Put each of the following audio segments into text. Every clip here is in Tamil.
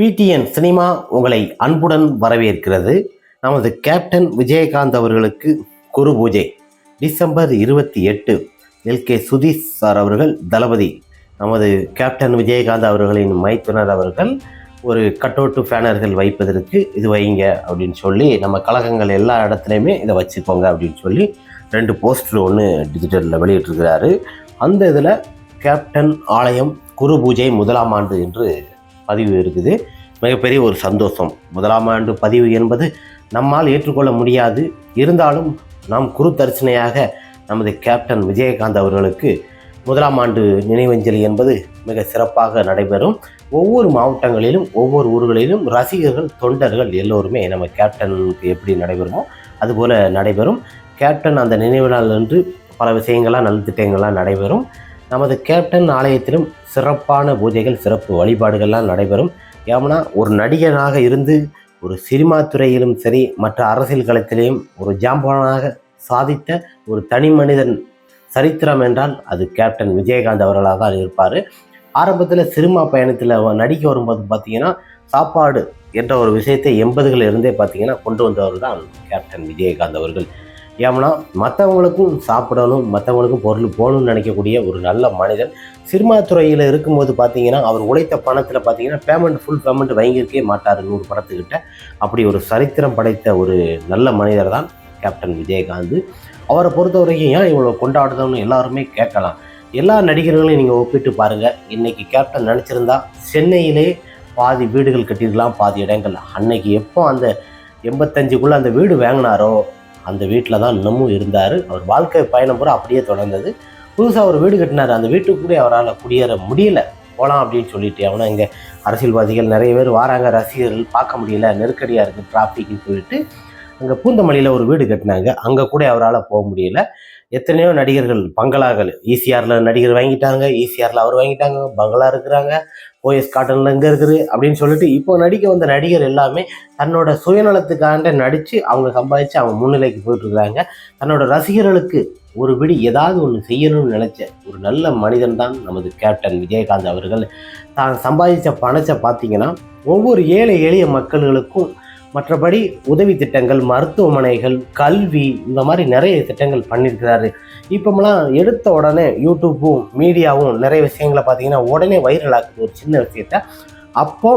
பிடிஎன் சினிமா உங்களை அன்புடன் வரவேற்கிறது. நமது கேப்டன் விஜயகாந்த் அவர்களுக்கு குரு பூஜை. டிசம்பர் இருபத்தி எட்டு எல்கே சுதீஷ் சார் அவர்கள் தளபதி. நமது கேப்டன் விஜயகாந்த் அவர்களின் மைத்துனர் அவர்கள் ஒரு கட்டோட்டு பேனர்கள் வைப்பதற்கு இது வைங்க அப்படின்னு சொல்லி நம்ம கழகங்கள் எல்லா இடத்துலையுமே இதை வச்சுக்கோங்க அப்படின்னு சொல்லி ரெண்டு போஸ்டர் ஒன்று டிஜிட்டலில் வெளியிட்டிருக்கிறாரு. அந்த இதில் கேப்டன் ஆலயம் குரு பூஜை முதலாம் ஆண்டு என்று பதிவு இருக்குது. மிகப்பெரிய ஒரு சந்தோஷம். முதலாம் ஆண்டு பதிவு என்பது நம்மால் ஏற்றுக்கொள்ள முடியாது. இருந்தாலும் நாம் குரு தரிசனையாக நமது கேப்டன் விஜயகாந்த் அவர்களுக்கு முதலாம் ஆண்டு நினைவஞ்சலி என்பது மிக சிறப்பாக நடைபெறும். ஒவ்வொரு மாவட்டங்களிலும் ஒவ்வொரு ஊர்களிலும் ரசிகர்கள் தொண்டர்கள் எல்லோருமே நம்ம கேப்டனுக்கு எப்படி நடைபெறுமோ அதுபோல் நடைபெறும். கேப்டன் அந்த நினைவு நாள் அன்று பல விஷயங்கள்லாம் நல்ல திட்டங்கள்லாம் நடைபெறும். நமது கேப்டன் ஆலயத்திலும் சிறப்பான பூஜைகள் சிறப்பு வழிபாடுகள்லாம் நடைபெறும். ஏமனா ஒரு நடிகனாக இருந்து ஒரு சினிமா துறையிலும் சரி மற்ற அரசியல் களத்திலேயும் ஒரு ஜாம்பவனாக சாதித்த ஒரு தனி மனிதன் சரித்திரம் என்றால் அது கேப்டன் விஜயகாந்த் அவர்களாக தான் இருப்பார். ஆரம்பத்தில் சினிமா பயணத்தில் நடிக்க வரும்போது பார்த்தீங்கன்னா சாப்பாடு என்ற ஒரு விஷயத்தை எண்பதுகளில் இருந்தே பார்த்தீங்கன்னா கொண்டு வந்தவர் தான் கேப்டன் விஜயகாந்த் அவர்கள். ஏன்னா மற்றவங்களுக்கும் சாப்பிடணும் மற்றவங்களுக்கும் பொருள் போகணும்னு நினைக்கக்கூடிய ஒரு நல்ல மனிதன் சினிமா துறையில் இருக்கும்போது பார்த்தீங்கன்னா அவர் உழைத்த பணத்தில் பார்த்தீங்கன்னா பேமெண்ட் ஃபுல் பேமெண்ட் வாங்கியிருக்கே மாட்டார் நூறு படத்துக்கிட்ட. அப்படி ஒரு சரித்திரம் படைத்த ஒரு நல்ல மனிதர் தான் கேப்டன் விஜயகாந்த். அவரை பொறுத்த வரைக்கும் ஏன் இவ்வளோ கொண்டாடுதோன்னு எல்லாருமே கேட்கலாம். எல்லா நடிகர்களையும் நீங்கள் ஒப்பிட்டு பாருங்கள் இன்றைக்கி கேப்டன் நினச்சிருந்தா சென்னையிலே பாதி வீடுகள் கட்டியிருக்கலாம் பாதி இடங்கள். அன்னைக்கு எப்போ அந்த எண்பத்தஞ்சுக்குள்ளே அந்த வீடு வாங்கினாரோ அந்த வீட்டில் தான் இன்னமும் இருந்தார். அவர் வாழ்க்கை பயணம் பூரா அப்படியே தொடர்ந்தது. புதுசாக ஒரு வீடு கட்டினார். அந்த வீட்டுக்கு கூட அவரால் குடியேற முடியல. போகலாம் அப்படின்னு சொல்லிட்டு அவனை இங்கே அரசியல்வாதிகள் நிறைய பேர் வாராங்க. ரசிகர்கள் பார்க்க முடியல. நெருக்கடியாக இருக்குது டிராஃபிக்னு சொல்லிட்டு. அங்கே பூந்தமல்லியில் ஒரு வீடு கட்டினாங்க. அங்கே கூட அவரால் போக முடியல. எத்தனையோ நடிகர்கள் பங்களாக்கள் ஈசிஆரில் நடிகர் வாங்கிட்டாங்க ஈசிஆரில் அவர் வாங்கிட்டாங்க பங்களா இருக்கிறாங்க ஓஎஸ் காட்டனில் இங்கே இருக்குது அப்படின்னு சொல்லிட்டு இப்போ நடிக்க வந்த நடிகர் எல்லாமே தன்னோட சுயநலத்துக்காண்ட நடித்து அவங்க சம்பாதிச்சு அவங்க முன்னிலைக்கு போயிட்டுருக்காங்க தன்னோட ரசிகர்களுக்கு ஒரு விடி ஏதாவது ஒன்று செய்யணும்னு நினச்ச ஒரு நல்ல மனிதன் தான் நமது கேப்டன் விஜயகாந்த் அவர்கள். தான் சம்பாதிச்ச பணத்தை பார்த்தீங்கன்னா ஒவ்வொரு ஏழை எளிய மக்கள்களுக்கும் மற்றபடி உதவி திட்டங்கள் மருத்துவமனைகள் கல்வி இந்த மாதிரி நிறைய திட்டங்கள் பண்ணியிருக்கிறாரு. இப்போமெல்லாம் எடுத்த உடனே யூடியூப்பும் மீடியாவும் நிறைய விஷயங்களை பார்த்தீங்கன்னா உடனே வைரல் ஒரு சின்ன விஷயத்த. அப்போ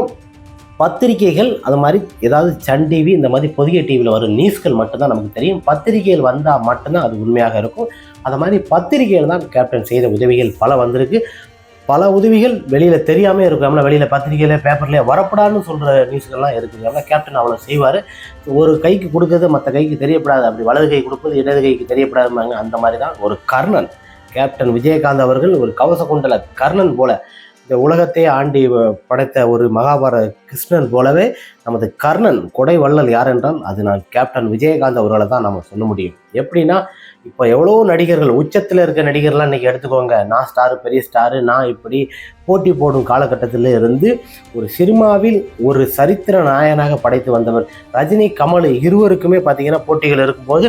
பத்திரிகைகள் அது மாதிரி ஏதாவது சன் டிவி இந்த மாதிரி புதிய டிவியில் வரும் நியூஸ்கள் மட்டும்தான் நமக்கு தெரியும். பத்திரிகைகள் வந்தால் மட்டும்தான் அது உண்மையாக இருக்கும். அது மாதிரி பத்திரிகைகள் தான் கேப்டன் செய்த உதவிகள் பல வந்திருக்கு. பல உதவிகள் வெளியில் தெரியாமல் இருக்கும். நம்மள வெளியில் பத்திரிகையில் பேப்பர்லேயே வரப்படாதுன்னு சொல்கிற நியூஸ்கள்லாம் இருக்குது. ஆனால் கேப்டன் அவ்வளோ செய்வார். ஒரு கைக்கு கொடுக்கறது மற்ற கைக்கு தெரியப்படாது. அப்படி வலது கை கொடுப்பது இடது கைக்கு தெரியப்படாதுமாங்க அந்த மாதிரி தான் ஒரு கர்ணன். கேப்டன் விஜயகாந்த் அவர்கள் ஒரு கவச குண்டல கர்ணன் போல. இந்த உலகத்தையே ஆண்டி படைத்த ஒரு மகாபாரத கிருஷ்ணன் போலவே நமது கர்ணன் கொடை வள்ளல் யார் என்றால் அது நான் கேப்டன் விஜயகாந்த் அவர்களை தான் நம்ம சொல்ல முடியும். எப்படின்னா இப்போ எவ்வளோ நடிகர்கள் உச்சத்தில் இருக்க நடிகர்லாம் இன்றைக்கி எடுத்துக்கோங்க. நான் ஸ்டாரு பெரிய ஸ்டாரு நான் இப்படி போட்டி போடும் காலகட்டத்தில் இருந்து ஒரு சினிமாவில் ஒரு சரித்திர நாயனாக படைத்து வந்தவர் ரஜினி கமல் இருவருக்குமே பார்த்தீங்கன்னா போட்டிகள் இருக்கும்போது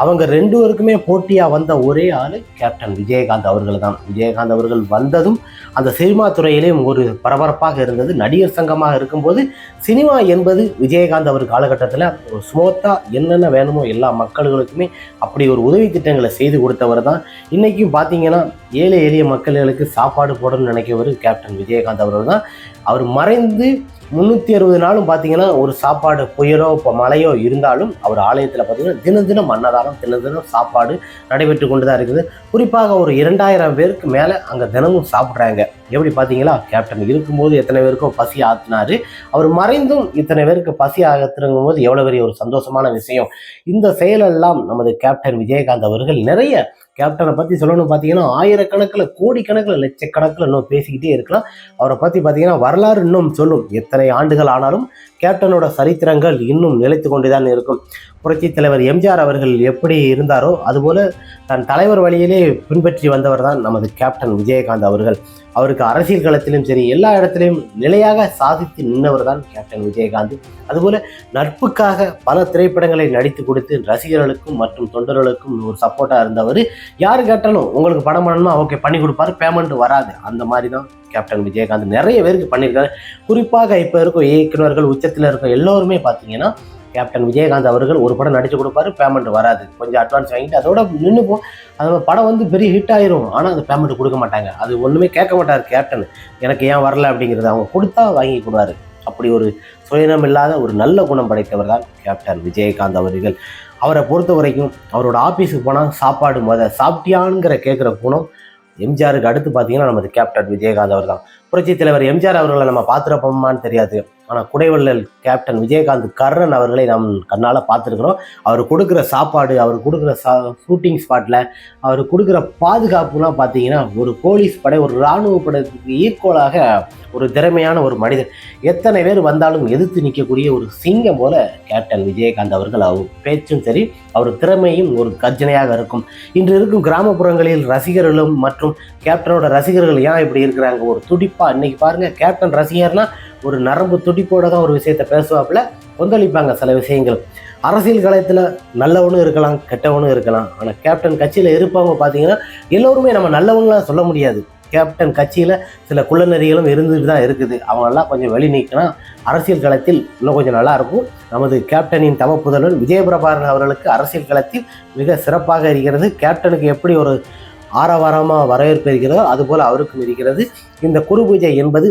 அவங்க ரெண்டு பேருக்குமே போட்டியாக வந்த ஒரே ஆள் கேப்டன் விஜயகாந்த் அவர்கள் தான் விஜயகாந்த் அவர்கள் வந்ததும் அந்த சினிமா துறையிலேயும் ஒரு பரபரப்பாக இருந்தது. நடிகர் சங்கமாக இருக்கும்போது சினிமா என்பது விஜயகாந்த் அவர் காலகட்டத்தில் ஒரு ஸ்மூத்தாக என்னென்ன வேணுமோ எல்லா மக்களுக்குமே அப்படி ஒரு உதவி திட்டங்களை செய்து கொடுத்தவர் தான். இன்றைக்கும் பார்த்தீங்கன்னா ஏழை எளிய மக்களுக்கு சாப்பாடு போடணும்னு நினைக்கவர் கேப்டன் விஜயகாந்த் அவர்கள் தான். அவர் மறைந்து முந்நூற்றி அறுபது நாளும் பார்த்தீங்கன்னா ஒரு சாப்பாடு புயலோ இப்போ மழையோ இருந்தாலும் அவர் ஆலயத்தில் பார்த்தீங்கன்னா தினம் தினம் அன்னதானம் தினம் தினம் சாப்பாடு நடைபெற்று கொண்டு தான் இருக்குது. குறிப்பாக ஒரு இரண்டாயிரம் பேருக்கு மேலே அங்கே தினமும் சாப்பிட்றாங்க. எப்படி பார்த்தீங்களா? கேப்டன் இருக்கும்போது எத்தனை பேருக்கும் பசி ஆற்றினாரு அவர் மறைந்தும் இத்தனை பேருக்கு பசி ஆகத்துறங்கும் போது எவ்வளோ பெரிய ஒரு சந்தோஷமான விஷயம். இந்த செயலெல்லாம் நமது கேப்டன் விஜயகாந்த் அவர்கள் நிறைய கேப்டனை பற்றி சொல்லணும்னு பார்த்தீங்கன்னா ஆயிரக்கணக்கில் கோடிக்கணக்கில் லட்சக்கணக்கில் இன்னும் பேசிக்கிட்டே இருக்கலாம். அவரை பற்றி பார்த்தீங்கன்னா வரலாறு இன்னும் சொல்லும். எத்தனை ஆண்டுகள் ஆனாலும் கேப்டனோட சரித்திரங்கள் இன்னும் நிலைத்து கொண்டு தான் இருக்கும். புரட்சி தலைவர் எம்ஜிஆர் அவர்கள் எப்படி இருந்தாரோ அதுபோல் தன் தலைவர் வழியிலே பின்பற்றி வந்தவர் தான் நமது கேப்டன் விஜயகாந்த் அவர்கள். அவருக்கு அரசியல் களத்திலும் சரி எல்லா இடத்திலையும் நிலையாக சாதித்து நின்றவர் தான் கேப்டன் விஜயகாந்த். அதுபோல நட்புக்காக பல திரைப்படங்களை நடித்து கொடுத்து ரசிகர்களுக்கும் மற்றும் தொண்டர்களுக்கும் ஒரு சப்போர்ட்டாக இருந்தவர் யார் கேட்டாலும் உங்களுக்கு படம் பண்ணணுமா ஓகே பண்ணி கொடுப்பாரு பேமெண்ட் வராது. அந்த மாதிரி தான் கேப்டன் விஜயகாந்த் நிறைய பேருக்கு பண்ணியிருக்காரு. குறிப்பாக இப்போ இருக்கும் இயக்குநர்கள் உச்சத்தில் இருக்க எல்லோருமே பார்த்தீங்கன்னா கேப்டன் விஜயகாந்த் அவர்கள் ஒரு படம் நடிச்சு கொடுப்பாரு பேமெண்ட் வராது. கொஞ்சம் அட்வான்ஸ் வாங்கிட்டு அதோட நின்றுப்போம் அது படம் வந்து பெரிய ஹிட் ஆயிரும். ஆனால் அந்த பேமெண்ட் கொடுக்க மாட்டாங்க. அது ஒன்றுமே கேட்க மாட்டார் கேப்டன் எனக்கு ஏன் வரல அப்படிங்கிறது அவங்க கொடுத்தா வாங்கி கொடுவாரு அப்படி ஒரு சுயநலம் இல்லாத ஒரு நல்ல குணம் படைத்தவர் தான் கேப்டன் விஜயகாந்த் அவர்கள். அவரை பொறுத்த வரைக்கும் அவரோட ஆஃபீஸுக்கு போனால் சாப்பாடு முத சாப்பிட்டியாங்கிற கேட்குற குணம் எம்ஜிஆருக்கு அடுத்து பார்த்தீங்கன்னா நமது கேப்டன் விஜயகாந்த் அவர் தான் புரட்சி தலைவர் எம்ஜிஆர் அவர்களை நம்ம பார்த்துருப்போமான்னு தெரியாது. ஆனால் குடைவள்ளல் கேப்டன் விஜயகாந்த் கர்ணன் அவர்களை நாம் கண்ணால் பார்த்துருக்குறோம். அவர் கொடுக்குற சாப்பாடு அவர் கொடுக்குற சா ஷூட்டிங் ஸ்பாட்டில் அவர் கொடுக்குற பாதுகாப்புலாம் பார்த்தீங்கன்னா ஒரு போலீஸ் படை ஒரு இராணுவ படத்துக்கு ஈக்குவலாக ஒரு திறமையான ஒரு மனிதர் எத்தனை பேர் வந்தாலும் எதிர்த்து நிற்கக்கூடிய ஒரு சிங்கம் போல கேப்டன் விஜயகாந்த் அவர்கள். அவர் பேச்சும் சரி அவர் திறமையும் ஒரு கர்ஜனையாக இருக்கும். இன்று இருக்கும் கிராமப்புறங்களில் ரசிகர்களும் மற்றும் கேப்டனோட ரசிகர்கள் ஏன் இப்படி இருக்கிறாங்க? ஒரு துடிப்பாக அப்பா இன்னைக்கு பாருங்க கேப்டன் ரசிகர்னா ஒரு நரம்பு துடிப்போட தான் ஒரு விஷயத்த பேசுவாப்புல. கொந்தளிப்பாங்க சில விஷயங்கள். அரசியல் களத்தில் நல்லவனும் இருக்கலாம் கெட்டவனும் இருக்கலாம். ஆனால் கேப்டன் கட்சியில் இருப்பவங்க பார்த்தீங்கன்னா எல்லோருமே நம்ம நல்லவங்களாம் சொல்ல முடியாது. கேப்டன் கட்சியில் சில குள்ளநெறிகளும் இருந்துட்டு தான் இருக்குது. அவங்களெல்லாம் கொஞ்சம் வெளி நீக்கினா அரசியல் களத்தில் இன்னும் கொஞ்சம் நல்லா இருக்கும். நமது கேப்டனின் தவ விஜயபிரபாரன் அவர்களுக்கு அரசியல் களத்தில் மிக சிறப்பாக இருக்கிறது. கேப்டனுக்கு எப்படி ஒரு ஆரவாரமாக வரவேற்பு இருக்கிறதோ அதுபோல் அவருக்கும் இருக்கிறது. இந்த குரு பூஜை என்பது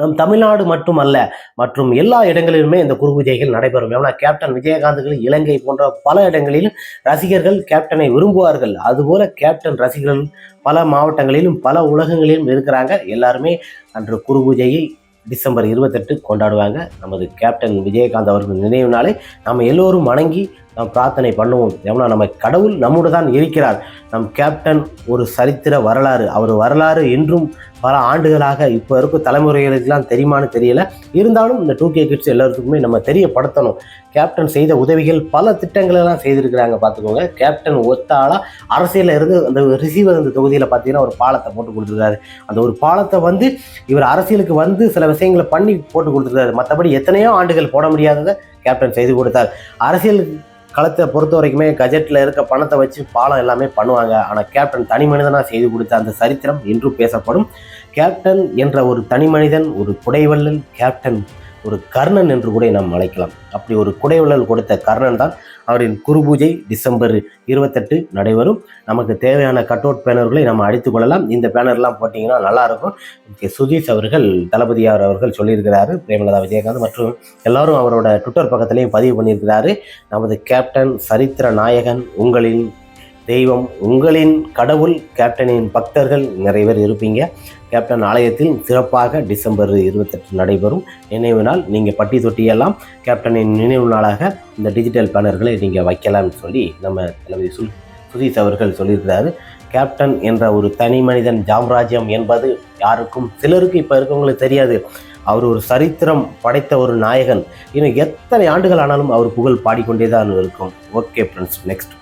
நம் தமிழ்நாடு மட்டுமல்ல மற்றும் எல்லா இடங்களிலுமே இந்த குரு பூஜைகள் நடைபெறும். ஏன்னா கேப்டன் விஜயகாந்துகள் இலங்கை போன்ற பல இடங்களிலும் ரசிகர்கள் கேப்டனை விரும்புவார்கள். அதுபோல கேப்டன் ரசிகர்கள் பல மாவட்டங்களிலும் பல உலகங்களிலும் இருக்கிறாங்க. எல்லாருமே அன்று குரு பூஜையை டிசம்பர் இருபத்தெட்டு கொண்டாடுவாங்க. நமது கேப்டன் விஜயகாந்த் அவர்கள் நினைவு நாளை நாம் எல்லோரும் வணங்கி நாம் பிரார்த்தனை பண்ணுவோம். ஏன்னா நம்ம கடவுள் நம்மோடு தான் இருக்கிறார். நம் கேப்டன் ஒரு சரித்திர வரலாறு. அவர் வரலாறு இன்றும் பல ஆண்டுகளாக இப்போ இருக்கும் தலைமுறைகளுக்கெல்லாம் தெரியுமான்னு தெரியல. இருந்தாலும் இந்த டூ கே கிட்ஸ் எல்லாத்துக்குமே நம்ம தெரியப்படுத்தணும். கேப்டன் செய்த உதவிகள் பல திட்டங்களெல்லாம் செய்திருக்கிறாங்க பார்த்துக்கோங்க. கேப்டன் ஒத்தாளாக அரசியலில் இருந்து அந்த ரிசீவர் அந்த தொகுதியில் பார்த்தீங்கன்னா ஒரு பாலத்தை போட்டு கொடுத்துருக்காரு. அந்த ஒரு பாலத்தை வந்து இவர் அரசியலுக்கு வந்து சில விஷயங்களை பண்ணி போட்டு கொடுத்துருக்காரு. மற்றபடி எத்தனையோ ஆண்டுகள் போட முடியாததை கேப்டன் செய்து கொடுத்தார். அரசியல் களத்தை பொறுத்த வரைக்குமே கஜெட்டில் இருக்க பணத்தை வச்சு பாலம் எல்லாமே பண்ணுவாங்க. ஆனால் கேப்டன் தனி மனிதனாக செய்து கொடுத்த அந்த சரித்திரம் இன்றும் பேசப்படும். கேப்டன் என்ற ஒரு தனி மனிதன் ஒரு குடைவள்ளல் கேப்டன் ஒரு கர்ணன் என்று கூட நாம் அழைக்கலாம். அப்படி ஒரு குடைவள்ளல் கொடுத்த கர்ணன் தான் அவரின் குரு பூஜை டிசம்பர் இருபத்தெட்டு நடைபெறும். நமக்கு தேவையான கட்அவுட் பேனர்களை நம்ம அடித்து கொள்ளலாம். இந்த பேனர்லாம் போட்டிங்கன்னா நல்லாயிருக்கும். இங்கே சுதீஷ் அவர்கள் தளபதியார் அவர்கள் சொல்லியிருக்கிறாரு பிரேமலதா விஜயகாந்த் மற்றும் எல்லாரும் அவரோட ட்விட்டர் பக்கத்துலேயும் பதிவு பண்ணியிருக்கிறாரு. நமது கேப்டன் சரித்திர நாயகன் உங்களின் தெய்வம் உங்களின் கடவுள் கேப்டனின் பக்தர்கள் நிறைய பேர் இருப்பீங்க. கேப்டன் ஆலயத்தில் சிறப்பாக டிசம்பர் இருபத்தெட்டு நடைபெறும். நினைவு நாள் நீங்கள் பட்டி தொட்டியெல்லாம் கேப்டனின் நினைவு நாளாக இந்த டிஜிட்டல் பேனர்களை நீங்கள் வைக்கலாம்னு சொல்லி நம்ம தளபதி சுல் சுதீஷ் அவர்கள் சொல்லியிருக்கிறாரு. கேப்டன் என்ற ஒரு தனி மனிதன் ஜாம்ராஜ்யம் என்பது யாருக்கும் சிலருக்கு இப்போ இருக்கவங்களுக்கு தெரியாது. அவர் ஒரு சரித்திரம் படைத்த ஒரு நாயகன். இன்னும் எத்தனை ஆண்டுகள் ஆனாலும் அவர் புகழ் பாடிக்கொண்டே தான் இருக்கும். Okay friends next